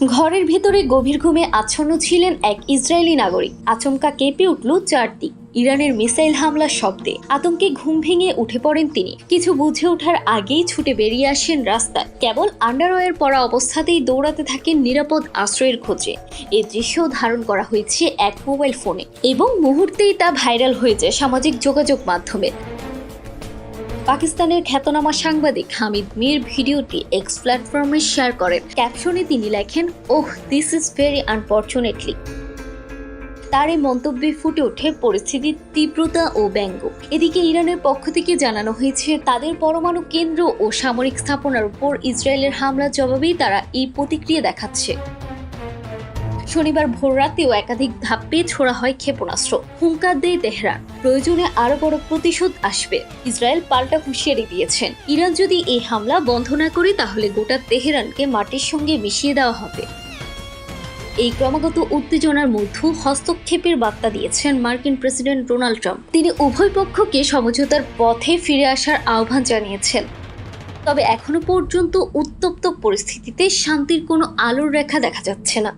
ঘরের ভেতরে গভীর ঘুমে আচ্ছন্ন ছিলেন এক ইসরায়েলি নাগরিক। আচমকা কেঁপে উঠল চারদিক। ইরানের মিসাইল হামলার শব্দে আতঙ্কে ঘুম ভেঙে উঠে পড়েন তিনি। কিছু বুঝে ওঠার আগেই ছুটে বেরিয়ে আসেন রাস্তায়। কেবল আন্ডারওয়্যার পরা অবস্থাতেই দৌড়াতে থাকেন নিরাপদ আশ্রয়ের খোঁজে। এই দৃশ্য ধারণ করা হয়েছে এক মোবাইল ফোনে এবং মুহূর্তেই তা ভাইরাল হয়ে যায় সামাজিক যোগাযোগ মাধ্যমে। পাকিস্তানের খ্যাতনামা সাংবাদিক হামিদ মির ভিডিওটি এক্স প্ল্যাটফর্মে শেয়ার করেন। ক্যাপশনে তিনি লেখেন, oh this is very unfortunately তার এই মন্তব্যে ফুটে ওঠে পরিস্থিতির তীব্রতা ও ব্যঙ্গ। এদিকে ইরানের পক্ষ থেকে জানানো হয়েছে, তাদের পরমাণু কেন্দ্র ও সামরিক স্থাপনার উপর ইসরায়েলের হামলার জবাবেই তারা এই প্রতিক্রিয়া দেখাচ্ছে। শনিবার ভোররাতেও একাধিক ধাপে ছোড়া হয় ক্ষেপণাস্ত্র। হুঙ্কার দেয় তেহরান। প্রয়োজনে আরও বড় প্রতিশোধ আসবে। ইসরায়েল পাল্টা হুঁশিয়ারি দিয়েছেন। ইরান যদি এই হামলা বন্ধ না করে, তাহলে গোটা তেহরানকে মাটির সঙ্গে মিশিয়ে দেওয়া হবে। এই ক্রমাগত উত্তেজনার মধ্যে হস্তক্ষেপের বার্তা দিয়েছেন মার্কিন প্রেসিডেন্ট ডোনাল্ড ট্রাম্প। তিনি উভয় পক্ষকে সমঝোতার পথে ফিরে আসার আহ্বান জানিয়েছেন। তবে এখনও পর্যন্ত উত্তপ্ত পরিস্থিতিতে শান্তির কোনো আলোর রেখা দেখা যাচ্ছে না।